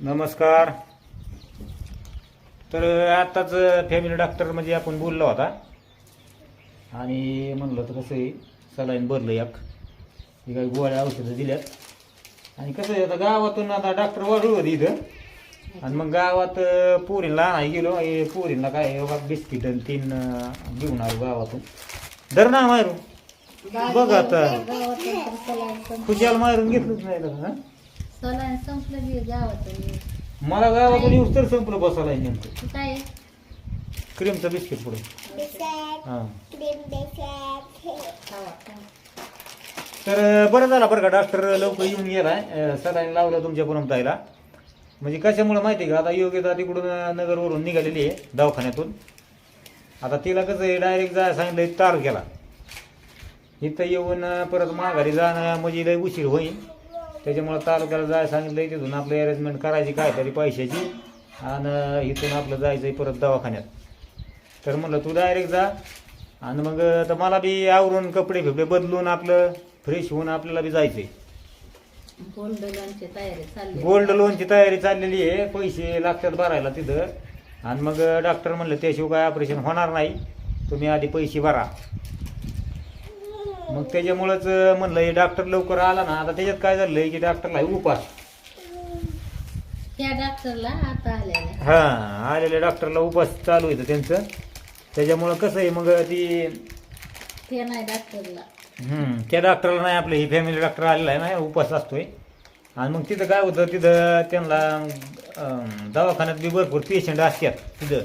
नमस्कार. तर आत्ताच फॅमिली डॉक्टर म्हणजे आपण बोललो होता. आणि म्हणलं तर कसं आहे सलाईन भरलं एक. हे काही गोळ्या औषधं दिल्यात. आणि कसं आहे आता गावातून आता डॉक्टर वाढू होते इथं. आणि मग गावात पोरींना आणाय गेलो. हे काय बिस्किट आणि तीन घेऊन आलो गावातून. दर ना मारून. बघ आता. खुशाल मारून घेतलंच नाही तर, संपलं मला गावातून येऊस तर संपलं बसायला नेमकं. काय? क्रीमचं बिस्किट पुढे. हां. तर बरं झालं बरं का डॉक्टर लवकर येऊन गेलाय. सलाईन लावलं तुमच्या पुरमताईला. म्हणजे कशामुळे माहिती आहे का? आता योग्यता तिकडून अं, नगरवरून निघालेली आहे दवाखान्यातून. आता तिला कसं आहे डायरेक्ट जाय सांगितलं तालुक्याला. इथं येऊन अं, परत माघारी जाणं म्हणजे लय उशीर होईल. त्याच्यामुळं तालुक्याला जाय सांगितलं तिथून आपलं अरेंजमेंट करायची काय तरी पैशाची आणि इथून आपलं जायचं परत दवाखान्यात. तर म्हणलं तू डायरेक्ट जा. आणि मग तर मला बी आवरून कपडे फिपडे बदलून आपलं फ्रेश होऊन आपल्याला बी जायचंय. गोल्ड लोनची तयारी चालली गोल्ड लोनची तयारी चाललेली आहे. पैसे लागतात भरायला तिथं. आणि मग डॉक्टर म्हणलं त्याशिवाय काय ऑपरेशन होणार नाही. तुम्ही आधी पैसे भरा. मग त्याच्यामुळंच म्हणलं हे डॉक्टर लवकर आला ना आता त्याच्यात काय झालंय की डॉक्टरला उपास. त्या डॉक्टरला आता हा आलेल्या डॉक्टरला उपास चालू येतं त्यांचं. त्याच्यामुळं कसं आहे मग ती ते नाही डॉक्टरला हम्म, त्या डॉक्टरला नाही आपलं ही फॅमिली डॉक्टर आलेला आहे ना उपास असतोय. आणि मग तिथं काय होतं तिथं त्यांना अं, दवाखान्यात बी भरपूर पेशंट असतात तिथं.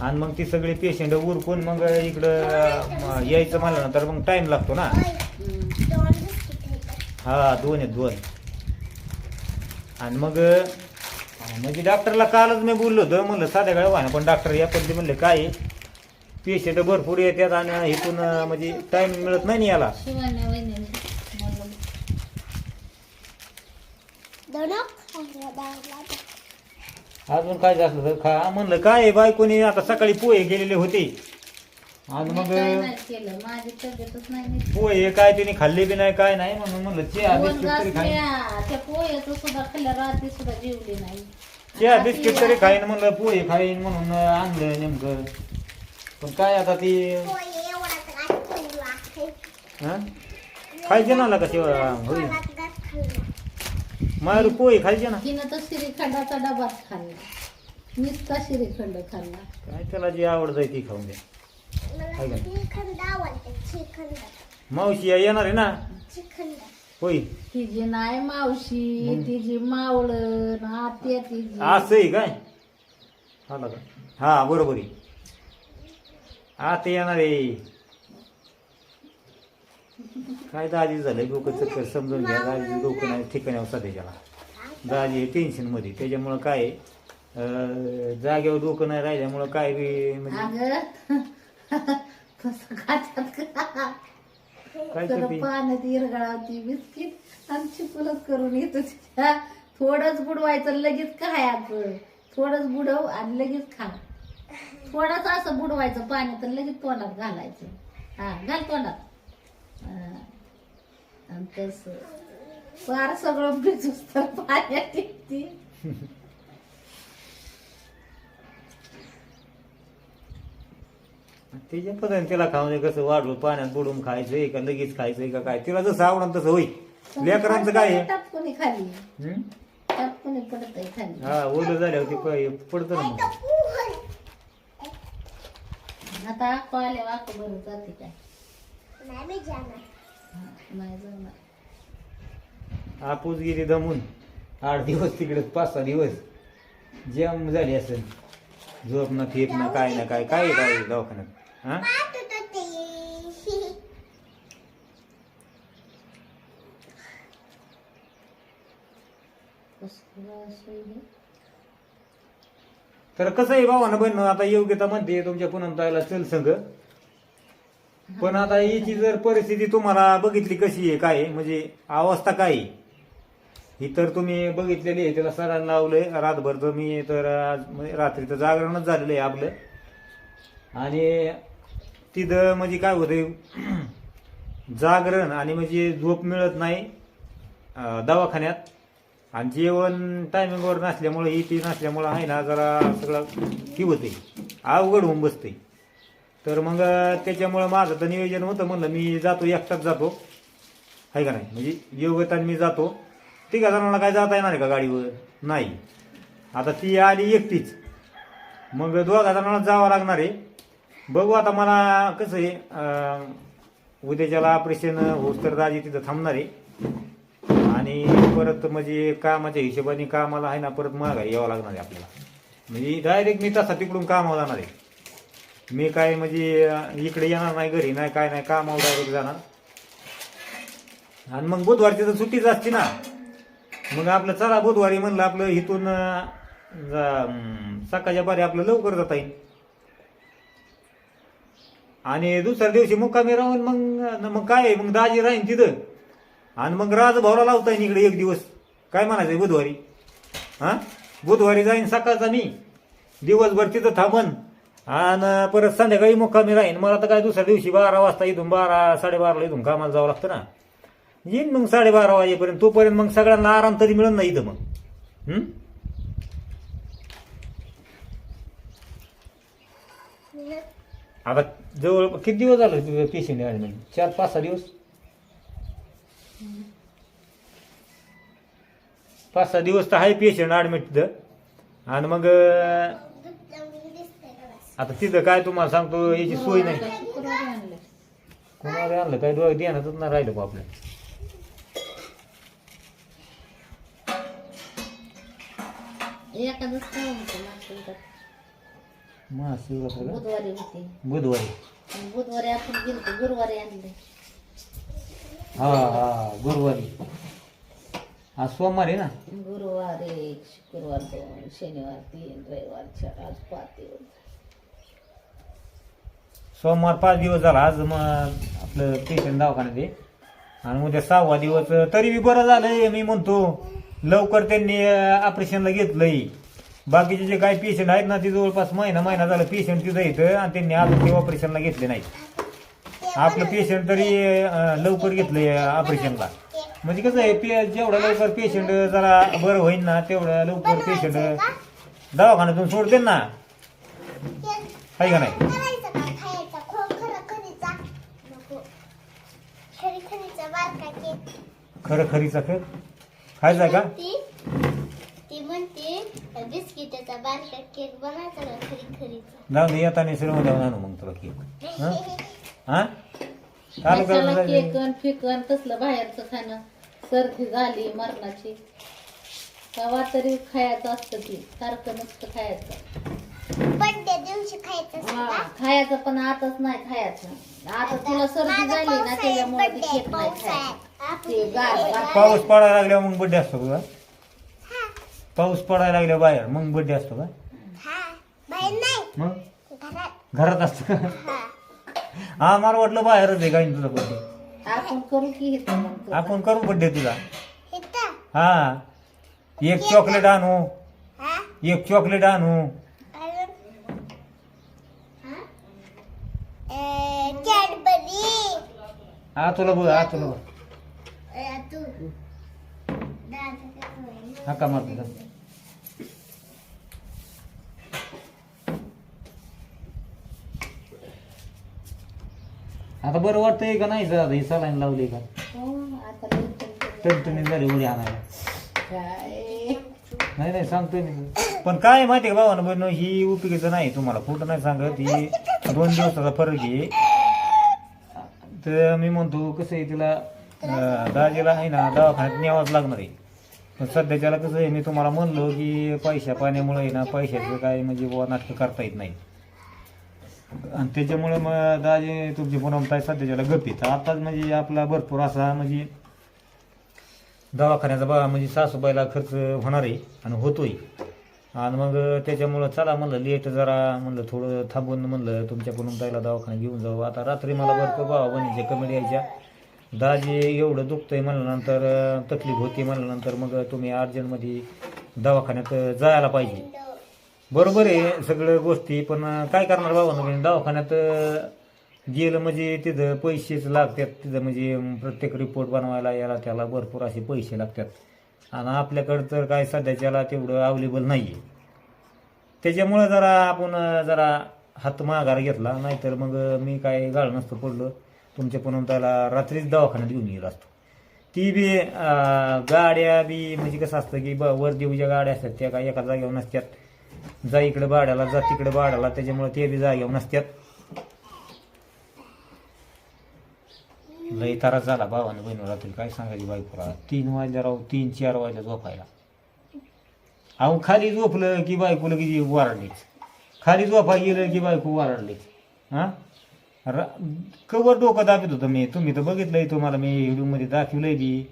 आणि मग ती सगळी पेशंट उरकून मग इकडं यायचं म्हणलं ना तर मग टाईम लागतो ना. हा दोन आहेत दोन. आणि मग म्हणजे डॉक्टरला कालच मी बोललो होतो म्हणलं साध्या व्हायना पण डॉक्टर या पण ते म्हणले काय पेशंट भरपूर येतात आणि इथून म्हणजे टाईम मिळत नाही ना याला. अजून काय झालं तर खा. म्हणलं काय आहे, बायकोनी? आता सकाळी पोहे गेलेले होते. मी मग काय नाही केलं. माझी तब्येतच नाही नीट. पोहे काय तिने खाल्ले बी नाही काय नाही. म्हणून म्हणलं चहा दोन बिस्किट तरी खाईन. त्या पोह्याचं सुद्धा खाल्लं रात्री सुद्धा जेवली नाही. चहा बिस्किट तरी खाईन. म्हणलं पोहे खाईन. म्हणून आणलं नेमकं. पण काय आता ती हं? खायचे ना का शिवा होईल मारू पोहे खायचे ना? तिनं तर श्रीखंडाचा डबाच खाल्ला. नुसता श्रीखंड खाल्ला. काय त्याला जी आवड जाय ती खाऊन द्या मावशी या येणार आहे ना? होय. तिची नाही मावशी? तिची मावळण आत्या तिची असं आहे काय? का हा बरोबर आहे. आता येणार आहे. काय दाजी झालं? डोकं चक्कर समजून घ्या. दाजी डोकं नाही ठिकाणावर सध्याच्याला दाजी टेन्शनमध्ये. त्याच्यामुळं काय अं, जागेवर डोकं नाही राहिल्यामुळं काय बी म्हणजे अगं तसं खात्यात का? काय तर करते? पाण्यात इरगळावती बिस्किट आणि चिपलच करून येतो तिच्या थोडंच बुडवायचं लगेच खायचं थोडंच बुडव आणि लगेच खा. थोडंच असं बुडवायचं पाण्यात आणि लगेच तोंडात घालायचं. हा घाल तोंडात. हा. आणि तसं फार सगळं भिजूस तर पाण्यात येते. त्याच्या पद्धतीने तिला खाऊन कसं वाढवून पाण्यात बुडून खायचंय का लगेच खायचंय का काय तिला जसं आवडलं तसं होईल लेकरांचं काय आहे? टापकुनी खाली हं? टापकुनी पडत आहे खाली हा ओलं झाल्यावर ते पडतं ना मग. आता अक्को आल्या अक्को बरं जाते काय? नाही आपूस गेली दमून. आठ दिवस तिकडे पाच सहा दिवस. जेम झाली असेल. झोप ना फेप ना काय ना काय काय काय दवाखान्यात? हा? कसलं असं तर कसं आहे भावानं बहिण? आता योग्यता म्हणते तुमच्या पुनमताईला चल संग. पण आता याची जर परिस्थिती तुम्हाला बघितली कशी आहे काय आहे, म्हणजे अवस्था काय आहे? ही तर तुम्ही बघितलेली आहे त्याला सरांना लावलंय. रातभर तर मी तर आज म्हणजे रात्रीचं जागरणच झालेलं आहे आपलं. आणि तिथं म्हणजे काय होतंय जागरण आणि म्हणजे झोप मिळत नाही अं, दवाखान्यात. आणि जेवण टायमिंगवर नसल्यामुळे ही ती नसल्यामुळं आहे ना जरा सगळं की होते अवघड होऊन बसते तर मग त्याच्यामुळं माझं तर नियोजन होतं. म्हणलं मी जातो एकटाच जातो. आहे का नाही? म्हणजे योगताने मी जातो. तिघा जणांना काय जाता येणार आहे का गाडीवर? नाही. आता ती आली एकटीच. मग दोघा जणांना जावं लागणार आहे. बघू आता मला कसं आहे उद्याच्याला ऑपरेशन होस्तर दाजी तिथं थांबणार आहे. आणि परत म्हणजे कामाच्या हिशोबाने कामाला आहे ना परत माघारी यावं लागणार आहे आपल्याला. म्हणजे डायरेक्ट मी तसा तिकडून कामावर जाणार आहे. मी काय म्हणजे इकडे येणार नाही घरी नाही काय नाही कामावर डायरेक्ट जाणार. आणि मग बुधवारची तर सुट्टीच असते ना. मग आपलं चला बुधवारी म्हणलं आपलं इथून जा- सकाळच्या बारी आपलं लवकर जाता येईल. आणि दुसऱ्या दिवशी मुक्कामी राहून मग मग काय आहे, मग दाजी राहीन तिथं. आणि मग राजभावला लावता येईल इकडे एक दिवस. काय म्हणायचं बुधवारी? हा? बुधवारी जाईन सकाळचा मी. दिवसभर तिथं थांबन. आणि परत संध्याकाळी मुक्कामी राहीन. मला तर काय दुसऱ्या दिवशी बारा वाजता इथून बारा साडेबाराला इथून कामाला जावं लागतं ना. येईन मग साडेबारा वाजेपर्यंत. तोपर्यंत मग सगळ्यांना आराम तरी मिळत नाही इथं मग. आता जवळ किती दिवस झालं पेशंट ॲडमिट चार पाच सहा दिवस? पाच सहा दिवस तर आहे पेशंट ॲडमिट तिथं आणि मग आता तिथं काय तुम्हाला सांगतो याची सोय नाही. कोणाला आणलं? काय डोळ्यात ध्यानातच नाही राहिलं का? बुधवारी होती. बुधवारी. आणि बुधवारी आपण गेलो गुरुवारी आणले हा हा गुरुवारी. आज सोमवार आहे ना? गुरुवार शुक्रवार दोन शनिवार तीन रविवार चार आज पाच दिवस. सोमवार पाच दिवस झाला आज मग आपलं पेशंट दवाखान्यात आहे. आणि उद्या सहावा दिवस तरी बी बरं झालंय मी म्हणतो लवकर त्यांनी ऑपरेशनला घेतलंय. बाकीचे जे काही पेशंट आहेत ना ते जवळपास महिना महिना झालं पेशंट तिथं येतं आणि त्यांनी अजून ते ऑपरेशनला घेतले नाही आपलं पेशंट तरी लवकर घेतलंय ऑपरेशनला म्हणजे कसं आहे पे जेवढं लवकर पेशंट जरा बरं होईल ना तेवढं लवकर पेशंट दवाखान्यातून सोडते ना. आहे का नाही करायचं का खायचा खो खरं खरीचा नको खरी खरीचा बारका केक खरं खरीचा खर खायचा का? ती ती म्हणते बिस्किटाचा बारका केक खरी खरीचा. जाऊ दे येताना सर्व देऊन आणू मग तुला केक. हं? हा? चालू कर केकन फिकन तसलं बाहेरचं खाणं. सर्दी झाली मरणाची. कवा तरी खायचं असतं ती सारखं नसतं खायचं. दिवशी खायचं हा? खायचं पण आताच नाही खायचं. आता तिला सर्दी माझा झाली ना पावसाळ्यात त्याच्यामुळे ती birthday, केक नाही खायचं. पावसाळ्यात. ते गार गार पाऊस पडायला लागल्यावर मग बड्डे असतो का? हा, पाऊस पडायला लागल्यावर बाहेर मग बड्डे असतो का? हा. बाहेर नाही. मग? घरात. घरात असतो का? हा. मला वाटलं बाहेरच आहे काय तुझा बड्डे. आपण करू की हे मग आपण करू बड्डे तुझा. इथं? हा. एक चॉकलेट आणू. हा? एक चॉकलेट आणू अजून हा? अं, कॅडबरी हा तुला बघ हा तुला बघ अं, तू. दादा काय होईल? हा का मारतो. आता बरं वाटतंय का नाही जरा? ही सलाईन लावली का? हो, tension टणटणी झाली उडी आणायला. नाही नाही सांगतोय मी. पण काय माहिती का भावानं? बहिण ही उपयोगीचं नाही तुम्हाला खोटं नाही सांगत. ही दोन दिवसाचा फरक आहे. तर मी म्हणतो कसं आहे तिला अं, दाजीला आहे ना दवाखान्यात न्यावाच लागणार आहे. पण सध्याच्याला कसं आहे मी तुम्हाला म्हणलो की पैशा पाण्यामुळे आहे ना पैशाचं काय म्हणजे बुवा नाटकं करता येत नाही. आणि त्याच्यामुळे मग दाजी तुमची पुनमताय सध्याच्याला गप्पीत आताच म्हणजे आपला भरपूर असा म्हणजे दवाखान्याचा बघा म्हणजे सासूबाईला खर्च होणार आहे आणि होतोय. आणि मग त्याच्यामुळं चला म्हणलं लेट जरा म्हणलं थोडं थांबून म्हणलं तुमच्याकडून ताईला दवाखाना घेऊन जाऊ. आता रात्री मला भरपूर भावा बहिणीच्या कमेडी यायच्या. दाजी एवढं दुखतंय म्हणल्यानंतर तकलीफ होती म्हणल्यानंतर मग तुम्ही अर्जंटमध्ये दवाखान्यात जायला पाहिजे. बरोबर आहे सगळं गोष्टी पण काय करणार बाबा दवाखान्यात गेलं म्हणजे तिथं पैसेच लागतात. तिथं म्हणजे प्रत्येक रिपोर्ट बनवायला याला त्याला भरपूर असे पैसे लागतात. आणि आपल्याकडं तर काय सध्याच्याला तेवढं अवेलेबल नाही आहे त्याच्यामुळं जरा आपण जरा हात माघार घेतला नाहीतर मग मी काय गाळ नसतं पडलं तुमच्या पण त्याला रात्रीच दवाखान्यात घेऊन गेलो असतो. ती बी गाड्या बी म्हणजे कसं असतं की ब वर देऊच्या गाड्या असतात त्या काय एका जागेवर नसतात जा इकडे भाड्याला जा तिकडे भाड्याला त्याच्यामुळे ते बी जागेवर नसतात लई तारा झाला भावानं बहिणीवर रात्री. काय सांगायची बायकोला तीन वाजल्या राहू तीन चार वाजल्या झोपायला. अहो खाली झोपलं की बायको लगेच वारडलीच खाली झोपा गेलं की बायको वारडलीच हा? रा कवर डोकं दाबत होतं मी. तुम्ही तर बघितलंय तुम्हाला मी व्हिडिओमध्ये दाखवलंय बी.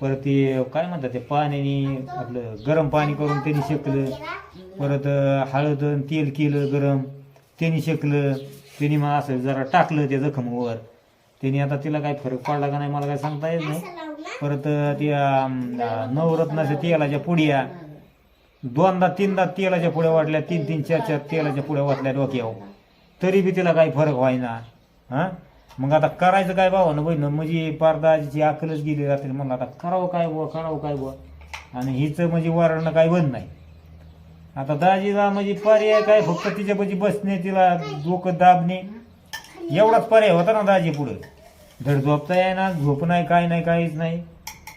परत ते काय म्हणतात ते पाण्याने आपलं गरम पाणी करून त्यांनी शेकलं. परत हळद तेल केलं गरम. त्यांनी शेकलं. त्यांनी मग असं जरा टाकलं त्या जखमवर. त्यांनी आता तिला काय फरक पडला का नाही मला काय सांगता येत नाही. परत अं, नवरत्नाच्या तेलाच्या पुड्या. दोनदा तीनदा तेलाच्या पुड्या वाटल्या तीन तीन चार चार तेलाच्या पुड्या वाटल्या डोक्यावर. तरी बी तिला काही फरक व्हायना. हा? मग आता करायचं काय भावानं बहिण म्हणजे पारदाची अकलच गेली रात्री. म्हणलं आता करावं काय बुवा करावं काय बुवा? आणि हिचं म्हणजे वारणं काय बंद नाही. आता दाजीला म्हणजे पर्याय काय? फक्त तिच्यापाशी बसणे तिला डोकं दाबणे. एवढाच पर्याय होता ना दाजी पुढे. धड झोपता येईना झोप नाही काय नाही काहीच नाही.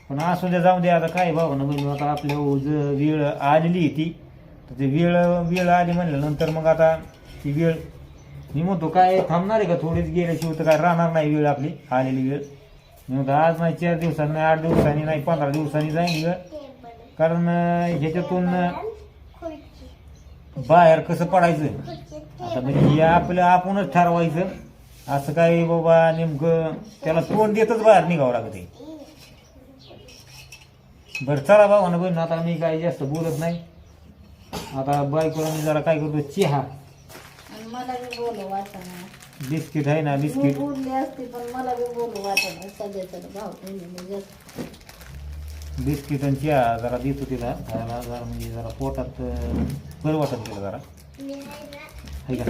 पण असू द्या जाऊ द्या आता काय भावना बहिणी आता आपल्या ज- वेळ आलेली ती. तर ती वेळ वेळ आली म्हणल्यानंतर मग आता ती वेळ मी म्हणतो काय थांबणार आहे का? थोडीच गेल्याशिवाय तर काय राहणार नाही वेळ आपली आलेली वेळ. मी म्हणतो आज नाही चार दिवसांनी नाही आठ दिवसांनी नाही पंधरा दिवसांनी जाईल वेळ. कारण ह्याच्यातून बाहेर कसं पडायचं? आता म्हणजे हे आपलं आपणच ठरवायचं. असं काय बाबा नेमकं त्याला तोंड देतच बाहेर निघावं लागत. बरं चला बाबा ना बहीण आता मी काय जास्त बोलत नाही. आता बायकोला मी जरा काय करतो चहा. आणि मला बी बोलू वाटणं बिस्किट आहे ना मी बिस्किट. बोलली असती पण मला बी बोलू वाटणं सध्याचं भाव बहिणीने जास्त. बिस्किट आणि चहा जरा देतो तिला. खायला जरा म्हणजे जरा पोटात अं, बरं वाटत तिला जरा. आहे का?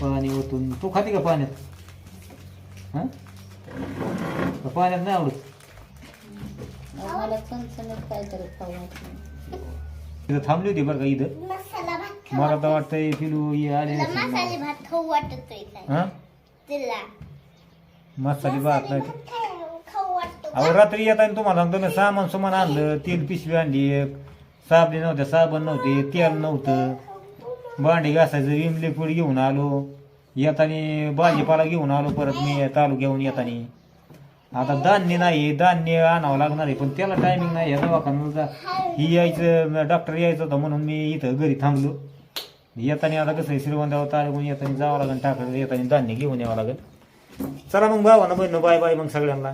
पाणी ओतून. तू खाते का पाण्यात? हां? पाण्यात नाही आवडत? तिथं थांबली होती बरं का इथं? मसाला भात मला तर वाटतंय हे आले हां? तिला. मसाली भात नाही अहो रात्री येताना तुम्हाला सांगतो मी सामान सुमान आणलं तेल पिशवी आणली एक साबणे नव्हत्या साबण नव्हते तेल नव्हतं. भांडी घासायचं विम लिक्विड घेऊन आलो. येताना भाजीपाला घेऊन आलो परत मी तालुक्याहून येताना. आता धान्य नाही धान्य आणावं लागणार आहे पण त्याला टायमिंग नाही. या दवाखान्याचा ही यायचं डॉक्टर यायचं होतं म्हणून मी इथं घरी थांबलो. येताना आता कसं आहे श्रीगोंद्यावर तालुक्याहून येताना जावं लागेल टाकलं येताना धान्य घेऊन यावं लागेल चला मग भावानं बहिण बाय बाय मग सगळ्यांना.